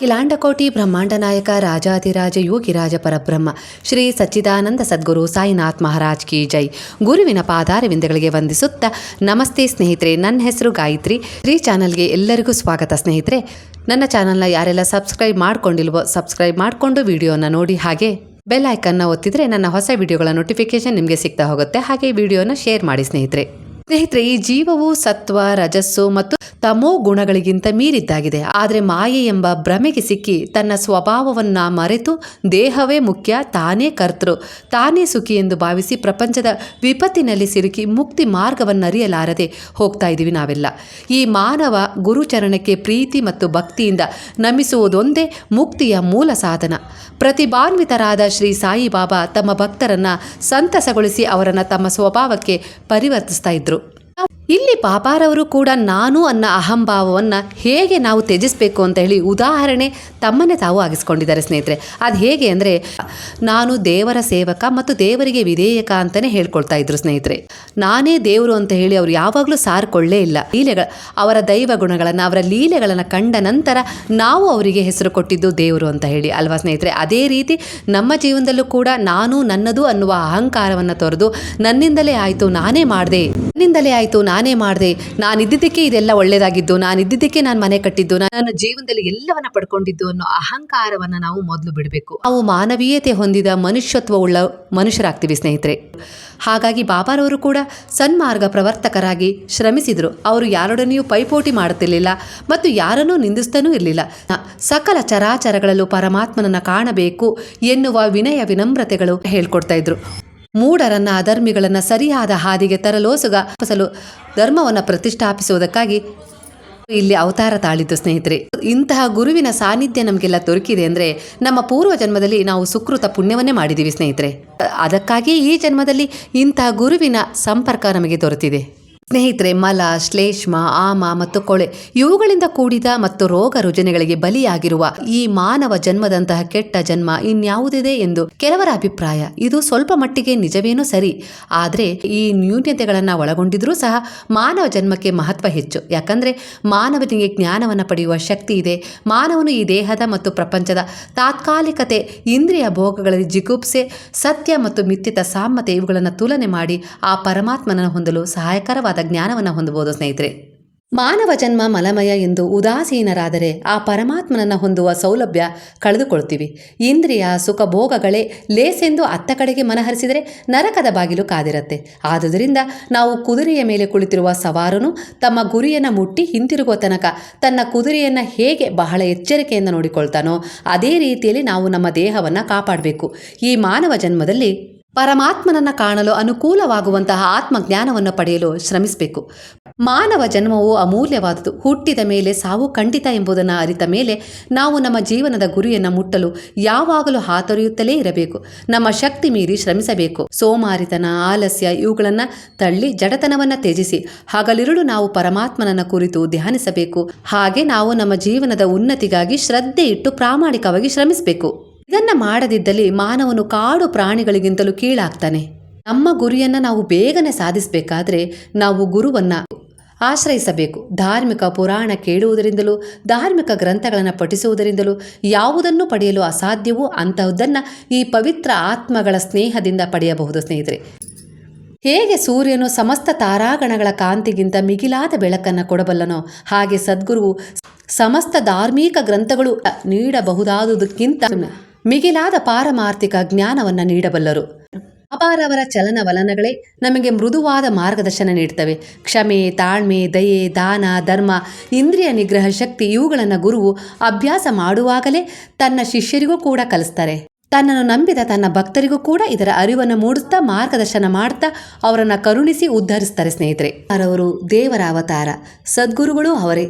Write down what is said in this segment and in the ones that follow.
ಕಿಲಾಂಡಕೋಟಿ ಬ್ರಹ್ಮಾಂಡ ನಾಯಕ ರಾಜಾಧಿರಾಜ ಯೋಗಿರಾಜ ಪರಬ್ರಹ್ಮ, ಶ್ರೀ ಸಚ್ಚಿದಾನಂದ ಸದ್ಗುರು ಸಾಯಿನಾಥ್ ಮಹಾರಾಜ್ ಕಿ ಜೈ. ಗುರುವಿನ ಪಾದಾರವಿಂದಗಳಿಗೆ ವಂದಿಸುತ್ತಾ ನಮಸ್ತೆ ಸ್ನೇಹಿತರೆ, ನನ್ನ ಹೆಸರು ಗಾಯತ್ರಿ. ಶ್ರೀ ಚಾನಲ್ಗೆ ಎಲ್ಲರಿಗೂ ಸ್ವಾಗತ ಸ್ನೇಹಿತರೆ. ನನ್ನ ಚಾನಲ್ನ ಯಾರೆಲ್ಲ ಸಬ್ಸ್ಕ್ರೈಬ್ ಮಾಡ್ಕೊಂಡಿಲ್ವೋ ಸಬ್ಸ್ಕ್ರೈಬ್ ಮಾಡಿಕೊಂಡು ವಿಡಿಯೋನ ನೋಡಿ ಹಾಗೆ ಬೆಲ್ ಐಕನ್ನ ಒತ್ತಿದ್ರೆ ನನ್ನ ಹೊಸ ವಿಡಿಯೋಗಳ ನೋಟಿಫಿಕೇಶನ್ ನಿಮಗೆ ಸಿಗ್ತಾ ಹೋಗುತ್ತೆ. ಹಾಗೆ ವಿಡಿಯೋನ ಶೇರ್ ಮಾಡಿ ಸ್ನೇಹಿತರೆ. ಸ್ನೇಹಿತರೆ, ಈ ಜೀವವು ಸತ್ವ, ರಜಸ್ಸು ಮತ್ತು ತಮೋ ಗುಣಗಳಿಗಿಂತ ಮೀರಿದ್ದಾಗಿದೆ. ಆದರೆ ಮಾಯೆ ಎಂಬ ಭ್ರಮೆಗೆ ಸಿಕ್ಕಿ ತನ್ನ ಸ್ವಭಾವವನ್ನ ಮರೆತು ದೇಹವೇ ಮುಖ್ಯ, ತಾನೇ ಕರ್ತೃ. ತಾನೇ ಸುಖಿ ಎಂದು ಭಾವಿಸಿ ಪ್ರಪಂಚದ ವಿಪತ್ತಿನಲ್ಲಿ ಸಿಲುಕಿ ಮುಕ್ತಿ ಮಾರ್ಗವನ್ನರಿಯಲಾರದೆ ಹೋಗ್ತಾ ಇದ್ದೀವಿ ನಾವೆಲ್ಲ. ಈ ಮಾನವ ಗುರುಚರಣಕ್ಕೆ ಪ್ರೀತಿ ಮತ್ತು ಭಕ್ತಿಯಿಂದ ನಮಿಸುವುದೊಂದೇ ಮುಕ್ತಿಯ ಮೂಲ ಸಾಧನ. ಪ್ರತಿಭಾನ್ವಿತರಾದ ಶ್ರೀ ಸಾಯಿಬಾಬಾ ತಮ್ಮ ಭಕ್ತರನ್ನ ಸಂತಸಗೊಳಿಸಿ ಅವರನ್ನು ತಮ್ಮ ಸ್ವಭಾವಕ್ಕೆ ಪರಿವರ್ತಿಸ್ತಾ ಇದ್ರು. ಇಲ್ಲಿ ಪಾಪಾರವರು ಕೂಡ ನಾನು ಅನ್ನ ಅಹಂಭಾವವನ್ನು ಹೇಗೆ ನಾವು ತ್ಯಜಿಸಬೇಕು ಅಂತ ಹೇಳಿ ಉದಾಹರಣೆ ತಮ್ಮನ್ನೇ ತಾವು ಆಗಿಸ್ಕೊಂಡಿದ್ದಾರೆ ಸ್ನೇಹಿತರೆ. ಅದು ಹೇಗೆ ಅಂದರೆ, ನಾನು ದೇವರ ಸೇವಕ ಮತ್ತು ದೇವರಿಗೆ ವಿಧೇಯಕ ಅಂತಲೇ ಹೇಳ್ಕೊಳ್ತಾ ಇದ್ರು ಸ್ನೇಹಿತರೆ. ನಾನೇ ದೇವರು ಅಂತ ಹೇಳಿ ಅವರು ಯಾವಾಗಲೂ ಸಾರ್ಕೊಳ್ಳೇ ಇಲ್ಲ. ಲೀಲೆಗಳ, ಅವರ ದೈವ ಗುಣಗಳನ್ನು, ಅವರ ಲೀಲೆಗಳನ್ನು ಕಂಡ ನಂತರ ನಾವು ಅವರಿಗೆ ಹೆಸರು ಕೊಟ್ಟಿದ್ದು ದೇವರು ಅಂತ ಹೇಳಿ, ಅಲ್ವಾ ಸ್ನೇಹಿತರೆ? ಅದೇ ರೀತಿ ನಮ್ಮ ಜೀವನದಲ್ಲೂ ಕೂಡ ನಾನು ನನ್ನದು ಅನ್ನುವ ಅಹಂಕಾರವನ್ನು ತೊರೆದು ನನ್ನಿಂದಲೇ ಆಯಿತು, ನಾನೇ ಮಾಡಿದೆ. ನನ್ನಿಂದಲೇ ಆಯಿತು, ನಾನೇ ಮಾಡಿದೆ. ನಾನಿದ್ದಕ್ಕೆ ಇದೆಲ್ಲ ಒಳ್ಳೇದಾಗಿದ್ದು ನಾನಿದ್ದಕ್ಕೆ ನಾನು ಮನೆ ಕಟ್ಟಿದ್ದು ನನ್ನ ಜೀವನದಲ್ಲಿ ಎಲ್ಲವನ್ನ ಪಡ್ಕೊಂಡಿದ್ದು ಅನ್ನೋ ಅಹಂಕಾರವನ್ನ ನಾವು ಮೊದಲು ಬಿಡಬೇಕು. ನಾವು ಮಾನವೀಯತೆ ಹೊಂದಿದ ಮನುಷ್ಯತ್ವವುಳ್ಳ ಮನುಷ್ಯರಾಗ್ತೀವಿ ಸ್ನೇಹಿತರೆ. ಹಾಗಾಗಿ ಬಾಬಾರವರು ಕೂಡ ಸನ್ಮಾರ್ಗ ಪ್ರವರ್ತಕರಾಗಿ ಶ್ರಮಿಸಿದರು. ಅವರು ಯಾರೊಡನೆಯೂ ಪೈಪೋಟಿ ಮಾಡುತ್ತಿರಲಿಲ್ಲ ಮತ್ತು ಯಾರನ್ನೂ ನಿಂದಿಸ್ತಾನೂ ಇರಲಿಲ್ಲ. ಸಕಲ ಚರಾಚರಗಳಲ್ಲೂ ಪರಮಾತ್ಮನನ್ನು ಕಾಣಬೇಕು ಎನ್ನುವ ವಿನಯ ವಿನಮ್ರತೆಗಳು ಹೇಳ್ಕೊಡ್ತಾ ಇದ್ರು. ಮೂಢರನ್ನ ಅಧರ್ಮಿಗಳನ್ನ ಸರಿಯಾದ ಹಾದಿಗೆ ತರಲೋಸುಗ ಫಸಲು ಧರ್ಮವನ್ನು ಪ್ರತಿಷ್ಠಾಪಿಸುವುದಕ್ಕಾಗಿ ಇಲ್ಲಿ ಅವತಾರ ತಾಳಿದ್ದು ಸ್ನೇಹಿತರೆ. ಇಂತಹ ಗುರುವಿನ ಸಾನ್ನಿಧ್ಯ ನಮಗೆಲ್ಲ ದೊರಕಿದೆ ಅಂದರೆ ನಮ್ಮ ಪೂರ್ವ ಜನ್ಮದಲ್ಲಿ ನಾವು ಸುಕೃತ ಪುಣ್ಯವನ್ನೇ ಮಾಡಿದ್ದೀವಿ ಸ್ನೇಹಿತರೆ. ಅದಕ್ಕಾಗಿ ಈ ಜನ್ಮದಲ್ಲಿ ಇಂತಹ ಗುರುವಿನ ಸಂಪರ್ಕ ನಮಗೆ ದೊರೆತಿದೆ. ಸ್ನೇಹಿತರೆ, ಮಲ, ಶ್ಲೇಷ್ಮ, ಆಮ ಮತ್ತು ಕೊಳೆ ಇವುಗಳಿಂದ ಕೂಡಿದ ಮತ್ತು ರೋಗ ರುಜಿನಗಳಿಗೆ ಬಲಿಯಾಗಿರುವ ಈ ಮಾನವ ಜನ್ಮದಂತಹ ಕೆಟ್ಟ ಜನ್ಮ ಇನ್ಯಾವುದಿದೆ ಎಂದು ಕೆಲವರ ಅಭಿಪ್ರಾಯ. ಇದು ಸ್ವಲ್ಪ ಮಟ್ಟಿಗೆ ನಿಜವೇನೂ ಸರಿ, ಆದರೆ ಈ ನ್ಯೂನ್ಯತೆಗಳನ್ನು ಒಳಗೊಂಡಿದ್ರೂ ಸಹ ಮಾನವ ಜನ್ಮಕ್ಕೆ ಮಹತ್ವ ಹೆಚ್ಚು. ಯಾಕಂದ್ರೆ ಮಾನವನಿಗೆ ಜ್ಞಾನವನ್ನು ಪಡೆಯುವ ಶಕ್ತಿ ಇದೆ, ಮಾನವನು ಈ ದೇಹದ ಮತ್ತು ಪ್ರಪಂಚದ ತಾತ್ಕಾಲಿಕತೆ, ಇಂದ್ರಿಯ ಭೋಗಗಳಲ್ಲಿ ಜಿಗುಪ್ಸೆ, ಸತ್ಯ ಮತ್ತು ಮಿಥ್ಯತ ಸಾಮ್ಯತೆ ಇವುಗಳನ್ನು ತುಲನೆ ಮಾಡಿ ಆ ಪರಮಾತ್ಮನನ್ನು ಹೊಂದಲು ಸಹಾಯಕರವಾದ ಜ್ಞಾನವನ್ನು ಹೊಂದಬಹುದು ಸ್ನೇಹಿತರೆ. ಮಾನವ ಜನ್ಮ ಮಲಮಯ ಎಂದು ಉದಾಸೀನರಾದರೆ ಆ ಪರಮಾತ್ಮನನ್ನು ಹೊಂದುವ ಸೌಲಭ್ಯ ಕಳೆದುಕೊಳ್ತೀವಿ. ಇಂದ್ರಿಯ ಸುಖ ಭೋಗಗಳೇ ಲೇಸೆಂದು ಅತ್ತ ಕಡೆಗೆ ಮನಹರಿಸಿದರೆ ನರಕದ ಬಾಗಿಲು ಕಾದಿರತ್ತೆ. ಆದುದರಿಂದ ನಾವು ಕುದುರೆಯ ಮೇಲೆ ಕುಳಿತಿರುವ ಸವಾರನು ತಮ್ಮ ಗುರಿಯನ್ನು ಮುಟ್ಟಿ ಹಿಂತಿರುಗುವ ತನಕ ತನ್ನ ಕುದುರೆಯನ್ನು ಹೇಗೆ ಬಹಳ ಎಚ್ಚರಿಕೆಯಿಂದ ನೋಡಿಕೊಳ್ತಾನೋ ಅದೇ ರೀತಿಯಲ್ಲಿ ನಾವು ನಮ್ಮ ದೇಹವನ್ನು ಕಾಪಾಡಬೇಕು. ಈ ಮಾನವ ಜನ್ಮದಲ್ಲಿ ಪರಮಾತ್ಮನನ್ನ ಕಾಣಲು ಅನುಕೂಲವಾಗುವಂತಹ ಆತ್ಮಜ್ಞಾನವನ್ನು ಪಡೆಯಲು ಶ್ರಮಿಸಬೇಕು. ಮಾನವ ಜನ್ಮವು ಅಮೂಲ್ಯವಾದುದು. ಹುಟ್ಟಿದ ಮೇಲೆ ಸಾವು ಖಂಡಿತ ಎಂಬುದನ್ನು ಅರಿತ ಮೇಲೆ ನಾವು ನಮ್ಮ ಜೀವನದ ಗುರಿಯನ್ನು ಮುಟ್ಟಲು ಯಾವಾಗಲೂ ಹಾತೊರೆಯುತ್ತಲೇ ಇರಬೇಕು. ನಮ್ಮ ಶಕ್ತಿ ಮೀರಿ ಶ್ರಮಿಸಬೇಕು. ಸೋಮಾರಿತನ, ಆಲಸ್ಯ ಇವುಗಳನ್ನು ತಳ್ಳಿ ಜಡತನವನ್ನು ತ್ಯಜಿಸಿ ಹಗಲಿರುಳು ನಾವು ಪರಮಾತ್ಮನನ್ನ ಕುರಿತು ಧ್ಯಾನಿಸಬೇಕು. ಹಾಗೆ ನಾವು ನಮ್ಮ ಜೀವನದ ಉನ್ನತಿಗಾಗಿ ಶ್ರದ್ಧೆ ಇಟ್ಟು ಪ್ರಾಮಾಣಿಕವಾಗಿ ಶ್ರಮಿಸಬೇಕು. ಇದನ್ನ ಮಾಡದಿದ್ದಲ್ಲಿ ಮಾನವನು ಕಾಡು ಪ್ರಾಣಿಗಳಿಗಿಂತಲೂ ಕೀಳಾಗ್ತಾನೆ. ನಮ್ಮ ಗುರಿಯನ್ನ ನಾವು ಬೇಗನೆ ಸಾಧಿಸಬೇಕಾದ್ರೆ ನಾವು ಗುರುವನ್ನ ಆಶ್ರಯಿಸಬೇಕು. ಧಾರ್ಮಿಕ ಪುರಾಣ ಕೇಳುವುದರಿಂದಲೂ, ಧಾರ್ಮಿಕ ಗ್ರಂಥಗಳನ್ನು ಪಠಿಸುವುದರಿಂದಲೂ ಯಾವುದನ್ನು ಪಡೆಯಲು ಅಸಾಧ್ಯವೋ ಅಂತಹದ್ದನ್ನು ಈ ಪವಿತ್ರ ಆತ್ಮಗಳ ಸ್ನೇಹದಿಂದ ಪಡೆಯಬಹುದು ಸ್ನೇಹಿತರೆ. ಹೇಗೆ ಸೂರ್ಯನು ಸಮಸ್ತ ತಾರಾಗಣಗಳ ಕಾಂತಿಗಿಂತ ಮಿಗಿಲಾದ ಬೆಳಕನ್ನು ಕೊಡಬಲ್ಲನೋ ಹಾಗೆ ಸದ್ಗುರುವು ಸಮಸ್ತ ಧಾರ್ಮಿಕ ಗ್ರಂಥಗಳು ನೀಡಬಹುದಾದುದಕ್ಕಿಂತ ಮಿಗಿಲಾದ ಪಾರಮಾರ್ಥಿಕ ಜ್ಞಾನವನ್ನು ನೀಡಬಲ್ಲರು. ಅಪಾರವರ ಚಲನವಲನಗಳೇ ನಮಗೆ ಮೃದುವಾದ ಮಾರ್ಗದರ್ಶನ ನೀಡ್ತವೆ. ಕ್ಷಮೆ, ತಾಳ್ಮೆ, ದಯೆ, ದಾನ, ಧರ್ಮ, ಇಂದ್ರಿಯ ನಿಗ್ರಹ ಶಕ್ತಿ ಇವುಗಳನ್ನು ಗುರುವು ಅಭ್ಯಾಸ ಮಾಡುವಾಗಲೇ ತನ್ನ ಶಿಷ್ಯರಿಗೂ ಕೂಡ ಕಲಿಸ್ತಾರೆ. ತನ್ನನ್ನು ನಂಬಿದ ತನ್ನ ಭಕ್ತರಿಗೂ ಕೂಡ ಇದರ ಅರಿವನ್ನು ಮೂಡಿಸ್ತಾ, ಮಾರ್ಗದರ್ಶನ ಮಾಡ್ತಾ ಅವರನ್ನು ಕರುಣಿಸಿ ಉದ್ಧರಿಸ್ತಾರೆ ಸ್ನೇಹಿತರೆ. ಅವರವರು ದೇವರ ಅವತಾರ. ಸದ್ಗುರುಗಳು ಅವರೇ.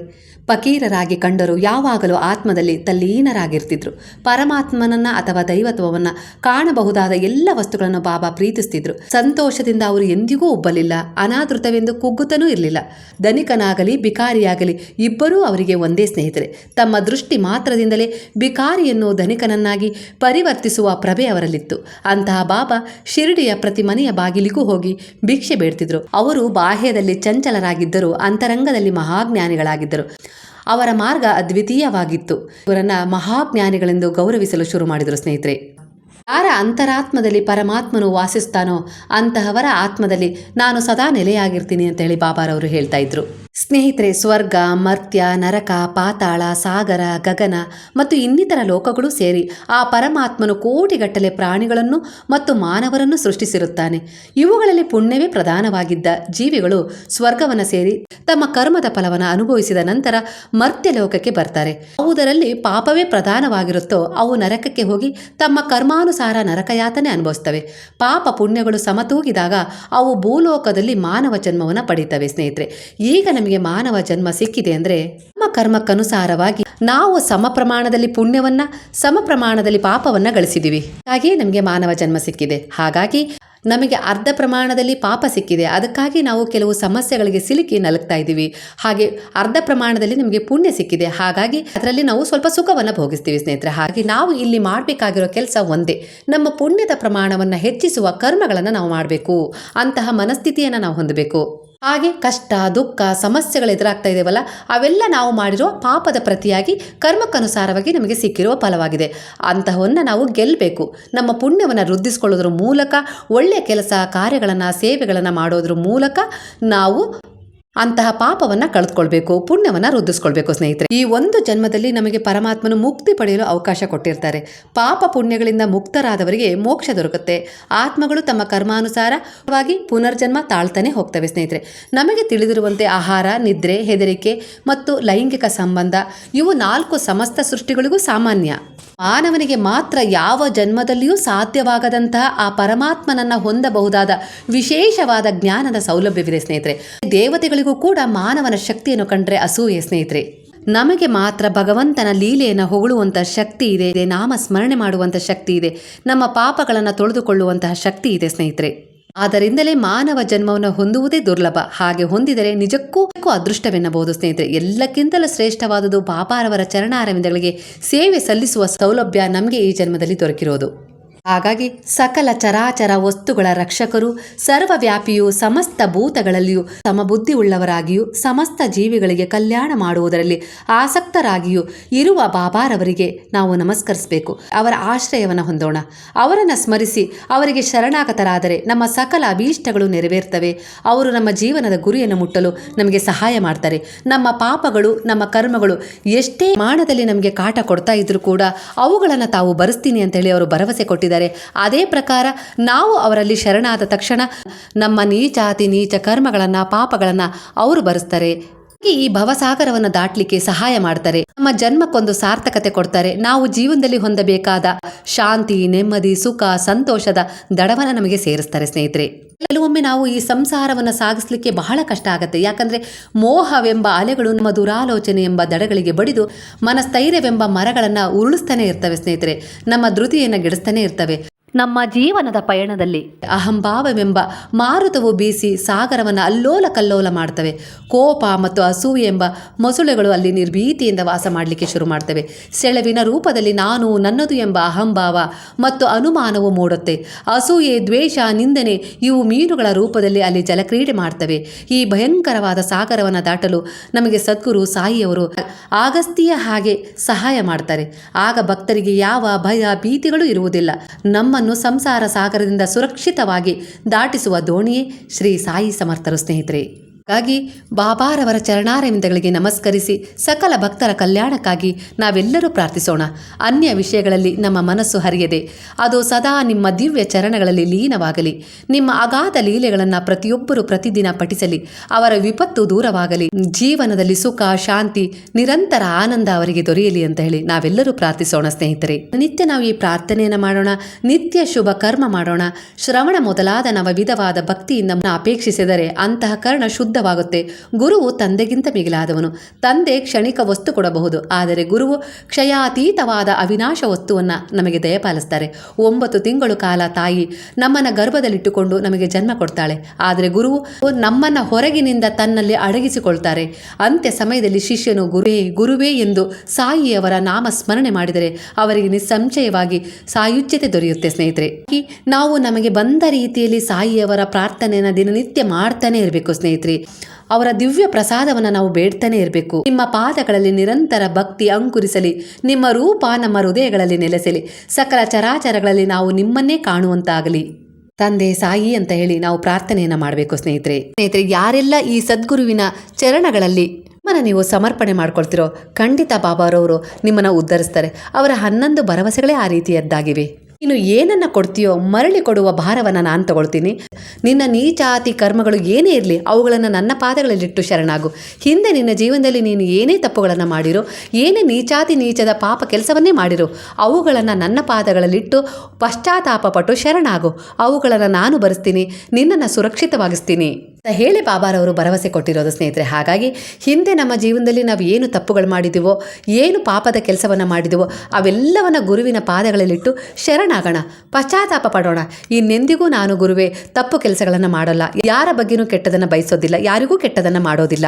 ಫಕೀರರಾಗಿ ಕಂಡರು ಯಾವಾಗಲೂ ಆತ್ಮದಲ್ಲಿ ತಲ್ಲೀನರಾಗಿರ್ತಿದ್ರು. ಪರಮಾತ್ಮನನ್ನ ಅಥವಾ ದೈವತ್ವವನ್ನ ಕಾಣಬಹುದಾದ ಎಲ್ಲ ವಸ್ತುಗಳನ್ನು ಬಾಬಾ ಪ್ರೀತಿಸ್ತಿದ್ರು. ಸಂತೋಷದಿಂದ ಅವರು ಎಂದಿಗೂ ಒಬ್ಬಲಿಲ್ಲ. ಅನಾದೃತವೆಂದು ಕುಗ್ಗುತ್ತನೂ ಇರಲಿಲ್ಲ. ಧನಿಕನಾಗಲಿ ಬಿಕಾರಿಯಾಗಲಿ ಇಬ್ಬರೂ ಅವರಿಗೆ ಒಂದೇ ಸ್ನೇಹಿತರೆ. ತಮ್ಮ ದೃಷ್ಟಿ ಮಾತ್ರದಿಂದಲೇ ಬಿಕಾರಿಯನ್ನು ಧನಿಕನನ್ನಾಗಿ ಪರಿವರ್ತಿಸುವ ಪ್ರಭೆ ಅವರಲ್ಲಿತ್ತು. ಅಂತಹ ಬಾಬಾ ಶಿರಡಿಯ ಪ್ರತಿ ಮನೆಯ ಬಾಗಿಲಿಗೂ ಹೋಗಿ ಭಿಕ್ಷೆ ಬೇಡ್ತಿದ್ರು. ಅವರು ಬಾಹ್ಯದಲ್ಲಿ ಚಂಚಲರಾಗಿದ್ದರು ಅಂತರಂಗದಲ್ಲಿ ಮಹಾಜ್ಞಾನಿಗಳಾಗಿದ್ದರು. ಅವರ ಮಾರ್ಗ ಅದ್ವಿತೀಯವಾಗಿತ್ತು. ಇವರನ್ನ ಮಹಾಜ್ಞಾನಿಗಳೆಂದು ಗೌರವಿಸಲು ಶುರು ಮಾಡಿದರು ಸ್ನೇಹಿತರೆ. ಯಾರ ಅಂತರಾತ್ಮದಲ್ಲಿ ಪರಮಾತ್ಮನು ವಾಸಿಸ್ತಾನೋ ಅಂತಹವರ ಆತ್ಮದಲ್ಲಿ ನಾನು ಸದಾ ನೆಲೆಯಾಗಿರ್ತೀನಿ ಅಂತ ಹೇಳಿ ಬಾಬಾರವರು ಹೇಳ್ತಾ ಇದ್ರು. ಸ್ನೇಹಿತರೆ, ಸ್ವರ್ಗ, ಮರ್ತ್ಯ, ನರಕ, ಪಾತಾಳ, ಸಾಗರ, ಗಗನ ಮತ್ತು ಇನ್ನಿತರ ಲೋಕಗಳು ಸೇರಿ ಆ ಪರಮಾತ್ಮನು ಕೋಟಿಗಟ್ಟಲೆ ಪ್ರಾಣಿಗಳನ್ನು ಮತ್ತು ಮಾನವರನ್ನು ಸೃಷ್ಟಿಸಿರುತ್ತಾನೆ. ಇವುಗಳಲ್ಲಿ ಪುಣ್ಯವೇ ಪ್ರಧಾನವಾಗಿದ್ದ ಜೀವಿಗಳು ಸ್ವರ್ಗವನ್ನು ಸೇರಿ ತಮ್ಮ ಕರ್ಮದ ಫಲವನ್ನು ಅನುಭವಿಸಿದ ನಂತರ ಮರ್ತ್ಯ ಲೋಕಕ್ಕೆ ಬರ್ತಾರೆ. ಅವುದರಲ್ಲಿ ಪಾಪವೇ ಪ್ರಧಾನವಾಗಿರುತ್ತೋ ಅವು ನರಕಕ್ಕೆ ಹೋಗಿ ತಮ್ಮ ಕರ್ಮಾನುಸಾರ ನರಕಯಾತನೆ ಅನುಭವಿಸ್ತವೆ ಪಾಪ ಪುಣ್ಯಗಳು ಸಮತೂಗಿದಾಗ ಅವು ಭೂಲೋಕದಲ್ಲಿ ಮಾನವ ಜನ್ಮವನ್ನು ಪಡೀತವೆ ಸ್ನೇಹಿತರೆ. ಈಗ ನಮಗೆ ಮಾನವ ಜನ್ಮ ಸಿಕ್ಕಿದೆ ಅಂದರೆ ನಮ್ಮ ಕರ್ಮಕ್ಕನುಸಾರವಾಗಿ ನಾವು ಸಮ ಪ್ರಮಾಣದಲ್ಲಿ ಪುಣ್ಯವನ್ನ ಸಮ ಪ್ರಮಾಣದಲ್ಲಿ ಪಾಪವನ್ನ ಗಳಿಸಿದ್ದೀವಿ ಹಾಗೆಯೇ ನಮಗೆ ಮಾನವ ಜನ್ಮ ಸಿಕ್ಕಿದೆ. ಹಾಗಾಗಿ ನಮಗೆ ಅರ್ಧ ಪ್ರಮಾಣದಲ್ಲಿ ಪಾಪ ಸಿಕ್ಕಿದೆ. ಅದಕ್ಕಾಗಿ ನಾವು ಕೆಲವು ಸಮಸ್ಯೆಗಳಿಗೆ ಸಿಲುಕಿ ನಲಗ್ತಾ ಇದ್ದೀವಿ. ಹಾಗೆ ಅರ್ಧ ಪ್ರಮಾಣದಲ್ಲಿ ನಮಗೆ ಪುಣ್ಯ ಸಿಕ್ಕಿದೆ. ಹಾಗಾಗಿ ಅದರಲ್ಲಿ ನಾವು ಸ್ವಲ್ಪ ಸುಖವನ್ನು ಭೋಗಿಸ್ತೀವಿ ಸ್ನೇಹಿತರೆ. ಹಾಗೆ ನಾವು ಇಲ್ಲಿ ಮಾಡಬೇಕಾಗಿರೋ ಕೆಲಸ ಒಂದೇ. ನಮ್ಮ ಪುಣ್ಯದ ಪ್ರಮಾಣವನ್ನು ಹೆಚ್ಚಿಸುವ ಕರ್ಮಗಳನ್ನು ನಾವು ಮಾಡಬೇಕು. ಅಂತಹ ಮನಸ್ಥಿತಿಯನ್ನು ನಾವು ಹೊಂದಬೇಕು. ಹಾಗೆ ಕಷ್ಟ, ದುಃಖ, ಸಮಸ್ಯೆಗಳು ಎದುರಾಗ್ತಾ ಇದೆಯಲ್ಲ ಅವೆಲ್ಲ ನಾವು ಮಾಡಿರುವ ಪಾಪದ ಪ್ರತಿಯಾಗಿ ಕರ್ಮಕ್ಕನುಸಾರವಾಗಿ ನಮಗೆ ಸಿಕ್ಕಿರುವ ಫಲವಾಗಿದೆ. ಅಂತಹವನ್ನ ನಾವು ಗೆಲ್ಲಬೇಕು ನಮ್ಮ ಪುಣ್ಯವನ್ನು ವೃದ್ಧಿಸ್ಕೊಳ್ಳೋದ್ರ ಮೂಲಕ, ಒಳ್ಳೆಯ ಕೆಲಸ, ಕಾರ್ಯಗಳನ್ನು, ಸೇವೆಗಳನ್ನು ಮಾಡೋದ್ರ ಮೂಲಕ ನಾವು ಅಂತಹ ಪಾಪವನ್ನ ಕಳೆದುಕೊಳ್ಬೇಕು, ಪುಣ್ಯವನ್ನ ವೃದ್ಧಿಸ್ಕೊಳ್ಬೇಕು ಸ್ನೇಹಿತರೆ. ಈ ಒಂದು ಜನ್ಮದಲ್ಲಿ ನಮಗೆ ಪರಮಾತ್ಮನು ಮುಕ್ತಿ ಪಡೆಯಲು ಅವಕಾಶ ಕೊಟ್ಟಿರ್ತಾರೆ. ಪಾಪ ಪುಣ್ಯಗಳಿಂದ ಮುಕ್ತರಾದವರಿಗೆ ಮೋಕ್ಷ ದೊರಕುತ್ತೆ. ಆತ್ಮಗಳು ತಮ್ಮ ಕರ್ಮಾನುಸಾರವಾಗಿ ಪುನರ್ಜನ್ಮ ತಾಳ್ತಾನೆ ಹೋಗ್ತವೆ ಸ್ನೇಹಿತರೆ. ನಮಗೆ ತಿಳಿದಿರುವಂತೆ ಆಹಾರ, ನಿದ್ರೆ, ಹೆದರಿಕೆ ಮತ್ತು ಲೈಂಗಿಕ ಸಂಬಂಧ ಇವು ನಾಲ್ಕು ಸಮಸ್ತ ಸೃಷ್ಟಿಗಳಿಗೂ ಸಾಮಾನ್ಯ. ಮಾನವನಿಗೆ ಮಾತ್ರ ಯಾವ ಜನ್ಮದಲ್ಲಿಯೂ ಸಾಧ್ಯವಾಗದಂತಹ ಆ ಪರಮಾತ್ಮನನ್ನ ಹೊಂದಬಹುದಾದ ವಿಶೇಷವಾದ ಜ್ಞಾನದ ಸೌಲಭ್ಯವಿದೆ ಸ್ನೇಹಿತರೆ. ದೇವತೆಗಳಿಗೂ ಕೂಡ ಮಾನವನ ಶಕ್ತಿಯನ್ನು ಕಂಡ್ರೆ ಅಸೂಯೆ ಸ್ನೇಹಿತರೆ. ನಮಗೆ ಮಾತ್ರ ಭಗವಂತನ ಲೀಲೆಯನ್ನು ಹೊಗಳುವಂಥ ಶಕ್ತಿ ಇದೆ ನಾಮ ಸ್ಮರಣೆ ಮಾಡುವಂಥ ಶಕ್ತಿ ಇದೆ, ನಮ್ಮ ಪಾಪಗಳನ್ನು ತೊಳೆದುಕೊಳ್ಳುವಂತಹ ಶಕ್ತಿ ಇದೆ ಸ್ನೇಹಿತರೆ. ಆದ್ದರಿಂದಲೇ ಮಾನವ ಜನ್ಮವನ್ನು ಹೊಂದುವುದೇ ದುರ್ಲಭ. ಹಾಗೆ ಹೊಂದಿದರೆ ನಿಜಕ್ಕೂ ಅದೃಷ್ಟವೆನ್ನಬಹುದು ಸ್ನೇಹಿತರೆ. ಎಲ್ಲಕ್ಕಿಂತಲೂ ಶ್ರೇಷ್ಠವಾದುದು ಬಾಬಾರವರ ಚರಣಾರವಿಂದಗಳಿಗೆ ಸೇವೆ ಸಲ್ಲಿಸುವ ಸೌಲಭ್ಯ ನಮಗೆ ಈ ಜನ್ಮದಲ್ಲಿ ದೊರಕಿರೋದು. ಹಾಗಾಗಿ ಸಕಲ ಚರಾಚರ ವಸ್ತುಗಳ ರಕ್ಷಕರು, ಸರ್ವವ್ಯಾಪಿಯೂ ಸಮಸ್ತ ಭೂತಗಳಲ್ಲಿಯೂ ಸಮಬುದ್ಧಿ ಉಳ್ಳವರಾಗಿಯೂ ಸಮಸ್ತ ಜೀವಿಗಳಿಗೆ ಕಲ್ಯಾಣ ಮಾಡುವುದರಲ್ಲಿ ಆಸಕ್ತರಾಗಿಯೂ ಇರುವ ಬಾಬಾರವರಿಗೆ ನಾವು ನಮಸ್ಕರಿಸಬೇಕು. ಅವರ ಆಶ್ರಯವನ್ನು ಹೊಂದೋಣ. ಅವರನ್ನು ಸ್ಮರಿಸಿ ಅವರಿಗೆ ಶರಣಾಗತರಾದರೆ ನಮ್ಮ ಸಕಲ ಅಭೀಷ್ಟಗಳು ನೆರವೇರ್ತವೆ. ಅವರು ನಮ್ಮ ಜೀವನದ ಗುರಿಯನ್ನು ಮುಟ್ಟಲು ನಮಗೆ ಸಹಾಯ ಮಾಡ್ತಾರೆ. ನಮ್ಮ ಪಾಪಗಳು, ನಮ್ಮ ಕರ್ಮಗಳು ಎಷ್ಟೇ ಮಾನದಲ್ಲಿ ನಮಗೆ ಕಾಟ ಕೊಡ್ತಾ ಇದ್ರೂ ಕೂಡ ಅವುಗಳನ್ನು ತಾವು ಬರೆಸ್ತೀನಿ ಅಂತೇಳಿ ಅವರು ಭರವಸೆ ಕೊಟ್ಟಿದ್ದಾರೆ. ಅದೇ ಪ್ರಕಾರ ನಾವು ಅವರಲ್ಲಿ ಶರಣಾದ ತಕ್ಷಣ ನಮ್ಮ ನೀಚಾತಿ ನೀಚ ಕರ್ಮಗಳನ್ನು ಪಾಪಗಳನ್ನು ಅವರು ಬರೆಸ್ತಾರೆ. ಈ ಭವಸಾಗರವನ್ನು ದಾಟ್ಲಿಕ್ಕೆ ಸಹಾಯ ಮಾಡ್ತಾರೆ. ನಮ್ಮ ಜನ್ಮಕ್ಕೊಂದು ಸಾರ್ಥಕತೆ ಕೊಡ್ತಾರೆ. ನಾವು ಜೀವನದಲ್ಲಿ ಹೊಂದಬೇಕಾದ ಶಾಂತಿ, ನೆಮ್ಮದಿ, ಸುಖ, ಸಂತೋಷದ ದಡವನ್ನ ನಮಗೆ ಸೇರಿಸ್ತಾರೆ ಸ್ನೇಹಿತರೆ. ಕೆಲವೊಮ್ಮೆ ನಾವು ಈ ಸಂಸಾರವನ್ನು ಸಾಗಿಸ್ಲಿಕ್ಕೆ ಬಹಳ ಕಷ್ಟ ಆಗುತ್ತೆ. ಯಾಕಂದ್ರೆ ಮೋಹವೆಂಬ ಅಲೆಗಳು ನಮ್ಮ ದುರಾಲೋಚನೆ ಎಂಬ ದಡಗಳಿಗೆ ಬಡಿದು ಮನಸ್ಥೈರ್ಯವೆಂಬ ಮರಗಳನ್ನು ಉರುಳಿಸ್ತಾನೆ ಇರ್ತವೆ ಸ್ನೇಹಿತರೆ. ನಮ್ಮ ಧೃತಿಯನ್ನು ಗಿಡಿಸ್ತಾನೆ ಇರ್ತವೆ. ನಮ್ಮ ಜೀವನದ ಪಯಣದಲ್ಲಿ. ಅಹಂಭಾವವೆಂಬ ಮಾರುತವು ಬೀಸಿ ಸಾಗರವನ್ನು ಅಲ್ಲೋಲ ಕಲ್ಲೋಲ ಮಾಡ್ತವೆ. ಕೋಪ ಮತ್ತು ಅಸೂಯೆ ಎಂಬ ಮೊಸಳೆಗಳು ಅಲ್ಲಿ ನಿರ್ಭೀತಿಯಿಂದ ವಾಸ ಮಾಡಲಿಕ್ಕೆ ಶುರು ಮಾಡ್ತವೆ. ಸೆಳವಿನ ರೂಪದಲ್ಲಿ ನಾನು ನನ್ನದು ಎಂಬ ಅಹಂಭಾವ ಮತ್ತು ಅನುಮಾನವು ಮೂಡುತ್ತೆ. ಅಸೂಯೆ, ದ್ವೇಷ, ನಿಂದನೆ ಇವು ಮೀನುಗಳ ರೂಪದಲ್ಲಿ ಅಲ್ಲಿ ಜಲಕ್ರೀಡೆ ಮಾಡ್ತವೆ. ಈ ಭಯಂಕರವಾದ ಸಾಗರವನ್ನು ದಾಟಲು ನಮಗೆ ಸದ್ಗುರು ಸಾಯಿಯವರು ಆಗಸ್ತಿಯ ಹಾಗೆ ಸಹಾಯ ಮಾಡ್ತಾರೆ. ಆಗ ಭಕ್ತರಿಗೆ ಯಾವ ಭಯ ಭೀತಿಗಳು ಇರುವುದಿಲ್ಲ. ನಮ್ಮನ್ನು ಸಂಸಾರ ಸಾಗರದಿಂದ ಸುರಕ್ಷಿತವಾಗಿ ದಾಟಿಸುವ ದೋಣಿಯೇ ಶ್ರೀ ಸಾಯಿ ಸಮರ್ಥರು ಸ್ನೇಹಿತರೆ. ಹಾಗಾಗಿ ಬಾಬಾರವರ ಚರಣಾರವಿಂದಗಳಿಗೆ ನಮಸ್ಕರಿಸಿ ಸಕಲ ಭಕ್ತರ ಕಲ್ಯಾಣಕ್ಕಾಗಿ ನಾವೆಲ್ಲರೂ ಪ್ರಾರ್ಥಿಸೋಣ. ಅನ್ಯ ವಿಷಯಗಳಲ್ಲಿ ನಮ್ಮ ಮನಸ್ಸು ಹರಿಯದೆ. ಅದು ಸದಾ ನಿಮ್ಮ ದಿವ್ಯ ಚರಣಗಳಲ್ಲಿ ಲೀನವಾಗಲಿ. ನಿಮ್ಮ ಅಗಾಧ ಲೀಲೆಗಳನ್ನು ಪ್ರತಿಯೊಬ್ಬರು ಪ್ರತಿದಿನ ಪಠಿಸಲಿ. ಅವರ ವಿಪತ್ತು ದೂರವಾಗಲಿ. ಜೀವನದಲ್ಲಿ ಸುಖ, ಶಾಂತಿ, ನಿರಂತರ ಆನಂದ ಅವರಿಗೆ ದೊರೆಯಲಿ ಅಂತ ಹೇಳಿ ನಾವೆಲ್ಲರೂ ಪ್ರಾರ್ಥಿಸೋಣ ಸ್ನೇಹಿತರೆ. ನಿತ್ಯ ನಾವು ಈ ಪ್ರಾರ್ಥನೆಯನ್ನು ಮಾಡೋಣ. ನಿತ್ಯ ಶುಭ ಕರ್ಮ ಮಾಡೋಣ. ಶ್ರವಣ ಮೊದಲಾದ ನವ ವಿಧವಾದ ಭಕ್ತಿಯಿಂದ ಅಪೇಕ್ಷಿಸಿದರೆ ಅಂತಃಕರಣ ಕರ್ಣ ಶುದ್ಧವಾಗುತ್ತೆ ಗುರುವು ತಂದೆಗಿಂತ ಮಿಗಿಲಾದವನು. ತಂದೆ ಕ್ಷಣಿಕ ವಸ್ತು ಕೊಡಬಹುದು. ಆದರೆ ಗುರುವು ಕ್ಷಯಾತೀತವಾದ ಅವಿನಾಶ ವಸ್ತುವನ್ನು ನಮಗೆ ದಯಪಾಲಿಸ್ತಾರೆ. ಒಂಬತ್ತು ತಿಂಗಳು ಕಾಲ ತಾಯಿ ನಮ್ಮನ್ನು ಗರ್ಭದಲ್ಲಿಟ್ಟುಕೊಂಡು ನಮಗೆ ಜನ್ಮ ಕೊಡ್ತಾಳೆ. ಆದರೆ ಗುರುವು ನಮ್ಮನ್ನು ಹೊರಗಿನಿಂದ ತನ್ನಲ್ಲಿ ಅಡಗಿಸಿಕೊಳ್ತಾರೆ. ಅಂತ್ಯ ಸಮಯದಲ್ಲಿ ಶಿಷ್ಯನು ಗುರುವೇ ಗುರುವೇ ಎಂದು ಸಾಯಿಯವರ ನಾಮ ಸ್ಮರಣೆ ಮಾಡಿದರೆ ಅವರಿಗೆ ನಿಸ್ಸಂಶಯವಾಗಿ ಸಾಯುಜ್ಯತೆ ದೊರೆಯುತ್ತೆ ಸ್ನೇಹಿತರೆ. ನಾವು ನಮಗೆ ಬಂದ ರೀತಿಯಲ್ಲಿ ಸಾಯಿಯವರ ಪ್ರಾರ್ಥನೆಯನ್ನು ದಿನನಿತ್ಯ ಮಾಡ್ತಾನೆ ಇರಬೇಕು ಸ್ನೇಹಿತರೆ. ಅವರ ದಿವ್ಯ ಪ್ರಸಾದವನ್ನು ನಾವು ಬೇಡ್ತಾನೆ ಇರಬೇಕು. ನಿಮ್ಮ ಪಾದಗಳಲ್ಲಿ ನಿರಂತರ ಭಕ್ತಿ ಅಂಕುರಿಸಲಿ. ನಿಮ್ಮ ರೂಪ ನಮ್ಮ ಹೃದಯಗಳಲ್ಲಿ ನೆಲೆಸಲಿ. ಸಕಲ ಚರಾಚರಗಳಲ್ಲಿ ನಾವು ನಿಮ್ಮನ್ನೇ ಕಾಣುವಂತಾಗಲಿ. ತಂದೆ, ಸಾಯಿ ಅಂತ ಹೇಳಿ ನಾವು ಪ್ರಾರ್ಥನೆಯನ್ನು ಮಾಡಬೇಕು ಸ್ನೇಹಿತರೆ. ಸ್ನೇಹಿತರೆ, ಯಾರೆಲ್ಲ ಈ ಸದ್ಗುರುವಿನ ಚರಣಗಳಲ್ಲಿ ಮನ ನೀವು ಸಮರ್ಪಣೆ ಮಾಡ್ಕೊಳ್ತಿರೋ ಖಂಡಿತ ಬಾಬಾರವರು ನಿಮ್ಮನ್ನು ಉದ್ಧರಿಸ್ತಾರೆ. ಅವರ ಹನ್ನೊಂದು ಭರವಸೆಗಳೇ ಆ ರೀತಿಯದ್ದಾಗಿವೆ. ನೀನು ಏನನ್ನ ಕೊಡ್ತೀಯೋ, ಮರಳಿ ಕೊಡುವ ಭಾರವನ್ನು ನಾನು ತಗೊಳ್ತೀನಿ. ನಿನ್ನ ನೀಚಾತಿ ಕರ್ಮಗಳು ಏನೇ ಇರಲಿ, ಅವುಗಳನ್ನು ನನ್ನ ಪಾದಗಳಲ್ಲಿಟ್ಟು ಶರಣಾಗು. ಹಿಂದೆ ನಿನ್ನ ಜೀವನದಲ್ಲಿ ನೀನು ಏನೇ ತಪ್ಪುಗಳನ್ನು ಮಾಡಿರೋ, ಏನೇ ನೀಚಾತಿ ನೀಚದ ಪಾಪ ಕೆಲಸವನ್ನೇ ಮಾಡಿರೋ, ಅವುಗಳನ್ನು ನನ್ನ ಪಾದಗಳಲ್ಲಿಟ್ಟು ಪಶ್ಚಾತ್ತಾಪ ಪಟ್ಟು ಶರಣಾಗು. ಅವುಗಳನ್ನು ನಾನು ಬರೆಸ್ತೀನಿ, ನಿನ್ನನ್ನು ಸುರಕ್ಷಿತವಾಗಿಸ್ತೀನಿ. ಹೇಳಿ ಬಾಬಾರವರು ಭರವಸೆ ಕೊಟ್ಟಿರೋದು ಸ್ನೇಹಿತರೆ. ಹಾಗಾಗಿ ಹಿಂದೆ ನಮ್ಮ ಜೀವನದಲ್ಲಿ ನಾವು ಏನು ತಪ್ಪುಗಳು ಮಾಡಿದ್ದೀವೋ ಏನು ಪಾಪದ ಕೆಲಸವನ್ನು ಮಾಡಿದ್ದೀವೋ ಅವೆಲ್ಲವನ್ನ ಗುರುವಿನ ಪಾದಗಳಲ್ಲಿಟ್ಟು ಶರಣಾಗೋಣ, ಪಶ್ಚಾತ್ತಾಪ ಪಡೋಣ. ಇನ್ನೆಂದಿಗೂ ನಾನು ಗುರುವೇ, ತಪ್ಪು ಕೆಲಸಗಳನ್ನು ಮಾಡಲ್ಲ. ಯಾರ ಬಗ್ಗೆನೂ ಕೆಟ್ಟದನ್ನು ಬಯಸೋದಿಲ್ಲ, ಯಾರಿಗೂ ಕೆಟ್ಟದನ್ನು ಮಾಡೋದಿಲ್ಲ.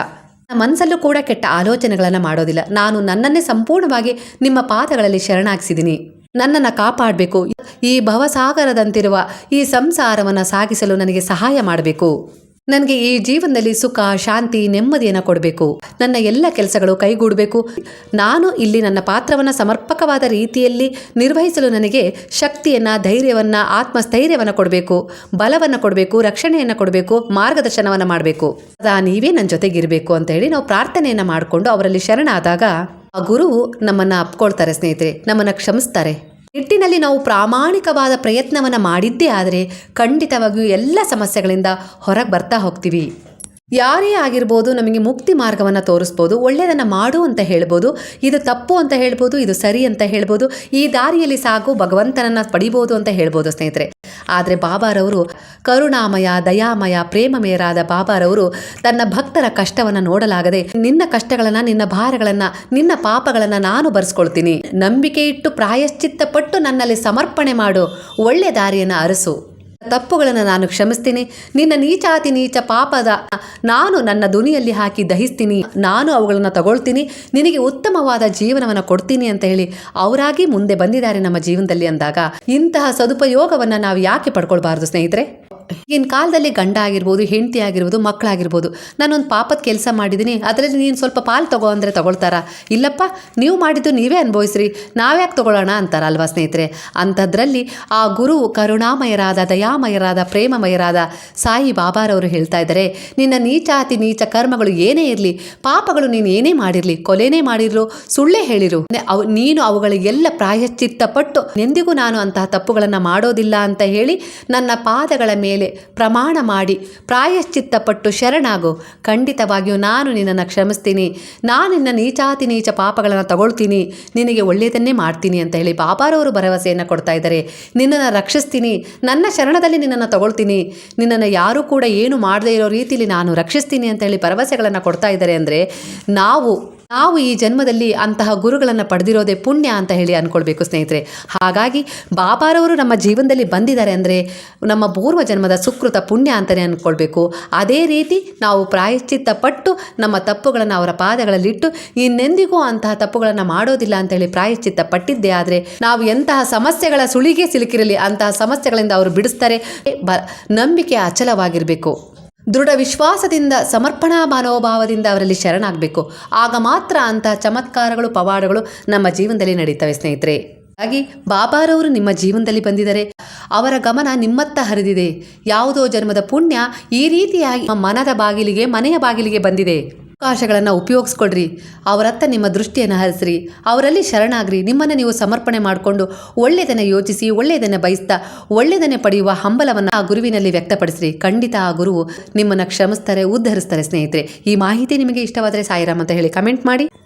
ಮನಸ್ಸಲ್ಲೂ ಕೂಡ ಕೆಟ್ಟ ಆಲೋಚನೆಗಳನ್ನು ಮಾಡೋದಿಲ್ಲ. ನಾನು ನನ್ನನ್ನೇ ಸಂಪೂರ್ಣವಾಗಿ ನಿಮ್ಮ ಪಾದಗಳಲ್ಲಿ ಶರಣಾಗಿಸಿದ್ದೀನಿ ನನ್ನನ್ನು ಕಾಪಾಡಬೇಕು. ಈ ಭವಸಾಗರದಂತಿರುವ ಈ ಸಂಸಾರವನ್ನು ಸಾಗಿಸಲು ನನಗೆ ಸಹಾಯ ಮಾಡಬೇಕು. ನನಗೆ ಈ ಜೀವನದಲ್ಲಿ ಸುಖ, ಶಾಂತಿ, ನೆಮ್ಮದಿಯನ್ನು ಕೊಡಬೇಕು. ನನ್ನ ಎಲ್ಲ ಕೆಲಸಗಳು ಕೈಗೂಡಬೇಕು. ನಾನು ಇಲ್ಲಿ ನನ್ನ ಪಾತ್ರವನ್ನು ಸಮರ್ಪಕವಾದ ರೀತಿಯಲ್ಲಿ ನಿರ್ವಹಿಸಲು ನನಗೆ ಶಕ್ತಿಯನ್ನು, ಧೈರ್ಯವನ್ನು, ಆತ್ಮಸ್ಥೈರ್ಯವನ್ನು ಕೊಡಬೇಕು. ಬಲವನ್ನು ಕೊಡಬೇಕು, ರಕ್ಷಣೆಯನ್ನು ಕೊಡಬೇಕು, ಮಾರ್ಗದರ್ಶನವನ್ನು ಮಾಡಬೇಕು. ಅದಾ ನೀವೇ ನನ್ನ ಜೊತೆಗಿರಬೇಕು ಅಂತ ಹೇಳಿ ನಾವು ಪ್ರಾರ್ಥನೆಯನ್ನು ಮಾಡಿಕೊಂಡು ಅವರಲ್ಲಿ ಶರಣಾದಾಗ ಆ ಗುರುವು ನಮ್ಮನ್ನು ಅಪ್ಕೊಳ್ತಾರೆ ಸ್ನೇಹಿತರೆ, ನಮ್ಮನ್ನು ಕ್ಷಮಿಸ್ತಾರೆ. ನಿಟ್ಟಿನಲ್ಲಿ ನಾವು ಪ್ರಾಮಾಣಿಕವಾದ ಪ್ರಯತ್ನವನ್ನು ಮಾಡಿದ್ದೇ ಆದರೆ ಖಂಡಿತವಾಗಿಯೂ ಎಲ್ಲ ಸಮಸ್ಯೆಗಳಿಂದ ಹೊರಗೆ ಬರ್ತಾ ಹೋಗ್ತೀವಿ. ಯಾರೇ ಆಗಿರ್ಬೋದು ನಮಗೆ ಮುಕ್ತಿ ಮಾರ್ಗವನ್ನು ತೋರಿಸ್ಬೋದು, ಒಳ್ಳೆಯದನ್ನು ಮಾಡು ಅಂತ ಹೇಳ್ಬೋದು, ಇದು ತಪ್ಪು ಅಂತ ಹೇಳ್ಬೋದು, ಇದು ಸರಿ ಅಂತ ಹೇಳ್ಬೋದು, ಈ ದಾರಿಯಲ್ಲಿ ಸಾಗು ಭಗವಂತನನ್ನು ಪಡಿಬೋದು ಅಂತ ಹೇಳ್ಬೋದು ಸ್ನೇಹಿತರೆ. ಆದರೆ ಬಾಬಾರವರು ಕರುಣಾಮಯ, ದಯಾಮಯ, ಪ್ರೇಮಮಯರಾದ ಬಾಬಾರವರು ತನ್ನ ಭಕ್ತರ ಕಷ್ಟವನ್ನು ನೋಡಲಾಗದೆ ನಿನ್ನ ಕಷ್ಟಗಳನ್ನು, ನಿನ್ನ ಭಾರಗಳನ್ನು, ನಿನ್ನ ಪಾಪಗಳನ್ನು ನಾನು ಬರೆಸ್ಕೊಳ್ತೀನಿ. ನಂಬಿಕೆ ಇಟ್ಟು ಪ್ರಾಯಶ್ಚಿತ್ತ ಪಟ್ಟು ನನ್ನಲ್ಲಿ ಸಮರ್ಪಣೆ ಮಾಡು. ಒಳ್ಳೆ ದಾರಿಯನ್ನು ಅರಸು. ತಪ್ಪುಗಳನ್ನು ನಾನು ಕ್ಷಮಿಸ್ತೀನಿ. ನಿನ್ನ ನೀಚಾತಿ ನೀಚ ಪಾಪದ ನಾನು ನನ್ನ ದುನಿಯಲ್ಲಿ ಹಾಕಿ ದಹಿಸ್ತೀನಿ. ನಾನು ಅವುಗಳನ್ನು ತಗೊಳ್ತೀನಿ. ನಿನಗೆ ಉತ್ತಮವಾದ ಜೀವನವನ್ನು ಕೊಡ್ತೀನಿ ಅಂತ ಹೇಳಿ ಅವರಾಗಿ ಮುಂದೆ ಬಂದಿದ್ದಾರೆ ನಮ್ಮ ಜೀವನದಲ್ಲಿ ಅಂದಾಗ ಇಂತಹ ಸದುಪಯೋಗವನ್ನು ನಾವು ಯಾಕೆ ಪಡ್ಕೊಳ್ಬಾರ್ದು ಸ್ನೇಹಿತರೆ? ಈಗಿನ ಕಾಲದಲ್ಲಿ ಗಂಡ ಆಗಿರ್ಬೋದು, ಹೆಂಡತಿ ಆಗಿರ್ಬೋದು ಮಕ್ಕಳಾಗಿರ್ಬೋದು ನಾನೊಂದು ಪಾಪದ ಕೆಲಸ ಮಾಡಿದ್ದೀನಿ ಅದರಲ್ಲಿ ನೀನು ಸ್ವಲ್ಪ ಪಾಲು ತಗೋ ಅಂದರೆ ತಗೊಳ್ತಾರಾ? ಇಲ್ಲಪ್ಪ, ನೀವು ಮಾಡಿದ್ದು ನೀವೇ ಅನುಭವಿಸ್ರಿ, ನಾವ್ಯಾಕೆ ತಗೊಳ್ಳೋಣ ಅಂತಾರ ಅಲ್ವಾ ಸ್ನೇಹಿತರೆ? ಅಂಥದ್ರಲ್ಲಿ ಆ ಗುರು ಕರುಣಾಮಯರಾದ, ದಯಾಮಯರಾದ, ಪ್ರೇಮಮಯರಾದ ಸಾಯಿ ಬಾಬಾರವರು ಹೇಳ್ತಾ ಇದ್ದಾರೆ, ನಿನ್ನ ನೀಚಾತಿ ನೀಚ ಕರ್ಮಗಳು ಏನೇ ಇರಲಿ, ಪಾಪಗಳು ನೀನು ಏನೇ ಮಾಡಿರಲಿ, ಕೊಲೆನೇ ಮಾಡಿರೋ ಸುಳ್ಳೇ ಹೇಳಿರು. ಅವ್, ನೀನು ಅವುಗಳಿಗೆಲ್ಲ ಪ್ರಾಯಶ್ಚಿತ್ತ ಪಟ್ಟು ಎಂದಿಗೂ ನಾನು ಅಂತಹ ತಪ್ಪುಗಳನ್ನು ಮಾಡೋದಿಲ್ಲ ಅಂತ ಹೇಳಿ, ನನ್ನ ಪಾದಗಳ ಮೇಲೆ ಪ್ರಮಾಣ ಮಾಡಿ ಪ್ರಾಯಶ್ಚಿತ್ತಪಟ್ಟು ಶರಣಾಗು. ಖಂಡಿತವಾಗಿಯೂ ನಾನು ನಿನ್ನನ್ನು ಕ್ಷಮಿಸ್ತೀನಿ. ನಾನು ನಿನ್ನ ನೀಚಾತಿ ನೀಚ ಪಾಪಗಳನ್ನು ತಗೊಳ್ತೀನಿ. ನಿನಗೆ ಒಳ್ಳೆಯದನ್ನೇ ಮಾಡ್ತೀನಿ ಅಂತ ಹೇಳಿ ಬಾಬಾರವರು ಭರವಸೆಯನ್ನು ಕೊಡ್ತಾ ಇದ್ದಾರೆ. ನಿನ್ನನ್ನು ರಕ್ಷಿಸ್ತೀನಿ. ನನ್ನ ಶರಣದಲ್ಲಿ ನಿನ್ನನ್ನು ತಗೊಳ್ತೀನಿ. ನಿನ್ನನ್ನು ಯಾರೂ ಕೂಡ ಏನು ಮಾಡದೇ ಇರೋ ರೀತಿಯಲ್ಲಿ ನಾನು ರಕ್ಷಿಸ್ತೀನಿ ಅಂತ ಹೇಳಿ ಭರವಸೆಗಳನ್ನು ಕೊಡ್ತಾ ಇದ್ದಾರೆ ಅಂದರೆ ನಾವು ನಾವು ಈ ಜನ್ಮದಲ್ಲಿ ಅಂತಹ ಗುರುಗಳನ್ನು ಪಡೆದಿರೋದೇ ಪುಣ್ಯ ಅಂತ ಹೇಳಿ ಅಂದ್ಕೊಳ್ಬೇಕು ಸ್ನೇಹಿತರೆ. ಹಾಗಾಗಿ ಬಾಬಾರವರು ನಮ್ಮ ಜೀವನದಲ್ಲಿ ಬಂದಿದ್ದಾರೆ ಅಂದರೆ ನಮ್ಮ ಪೂರ್ವ ಜನ್ಮದ ಸುಕೃತ ಪುಣ್ಯ ಅಂತಲೇ ಅಂದ್ಕೊಳ್ಬೇಕು ಅದೇ ರೀತಿ ನಾವು ಪ್ರಾಯಶ್ಚಿತ್ತ ಪಟ್ಟು ನಮ್ಮ ತಪ್ಪುಗಳನ್ನು ಅವರ ಪಾದಗಳಲ್ಲಿಟ್ಟು ಇನ್ನೆಂದಿಗೂ ಅಂತಹ ತಪ್ಪುಗಳನ್ನು ಮಾಡೋದಿಲ್ಲ ಅಂತ ಹೇಳಿ ಪ್ರಾಯಶ್ಚಿತ್ತ ಪಟ್ಟಿದ್ದೇ ಆದರೆ ನಾವು ಎಂತಹ ಸಮಸ್ಯೆಗಳ ಸುಳಿಗೆ ಸಿಲುಕಿರಲಿ ಅಂತಹ ಸಮಸ್ಯೆಗಳಿಂದ ಅವರು ಬಿಡಿಸ್ತಾರೆ, ಬ ನಂಬಿಕೆ ಅಚಲವಾಗಿರಬೇಕು. ದೃಢ ವಿಶ್ವಾಸದಿಂದ, ಸಮರ್ಪಣಾ ಮನೋಭಾವದಿಂದ ಅವರಲ್ಲಿ ಶರಣಾಗಬೇಕು. ಆಗ ಮಾತ್ರ ಅಂತಹ ಚಮತ್ಕಾರಗಳು, ಪವಾಡಗಳು ನಮ್ಮ ಜೀವನದಲ್ಲಿ ನಡೀತವೆ ಸ್ನೇಹಿತರೆ. ಹಾಗಾಗಿ ಬಾಬಾರವರು ನಿಮ್ಮ ಜೀವನದಲ್ಲಿ ಬಂದಿದ್ದಾರೆ. ಅವರ ಗಮನ ನಿಮ್ಮತ್ತ ಹರಿದಿದೆ. ಯಾವುದೋ ಜನ್ಮದ ಪುಣ್ಯ ಈ ರೀತಿಯಾಗಿ ಮನದ ಬಾಗಿಲಿಗೆ, ಮನೆಯ ಬಾಗಿಲಿಗೆ ಬಂದಿದೆ. ಅವಕಾಶಗಳನ್ನು ಉಪಯೋಗಿಸ್ಕೊಳ್ರಿ ಅವರತ್ತ ನಿಮ್ಮ ದೃಷ್ಟಿಯನ್ನು ಹರಿಸ್ರಿ. ಅವರಲ್ಲಿ ಶರಣಾಗ್ರಿ. ನಿಮ್ಮನ್ನು ನೀವು ಸಮರ್ಪಣೆ ಮಾಡಿಕೊಂಡು ಒಳ್ಳೆಯದನ್ನು ಯೋಚಿಸಿ ಒಳ್ಳೆಯದನ್ನು ಬಯಸ್ತಾ ಒಳ್ಳೆಯದನ್ನೇ ಪಡೆಯುವ ಹಂಬಲವನ್ನು ಆ ಗುರುವಿನಲ್ಲಿ ವ್ಯಕ್ತಪಡಿಸ್ರಿ. ಖಂಡಿತ ಆ ಗುರುವು ನಿಮ್ಮನ್ನು ಕ್ಷಮಿಸ್ತಾರೆ, ಉದ್ಧರಿಸ್ತಾರೆ ಸ್ನೇಹಿತರೆ. ಈ ಮಾಹಿತಿ ನಿಮಗೆ ಇಷ್ಟವಾದರೆ ಸಾಯಿರಾಮ್ ಅಂತ ಹೇಳಿ ಕಮೆಂಟ್ ಮಾಡಿ.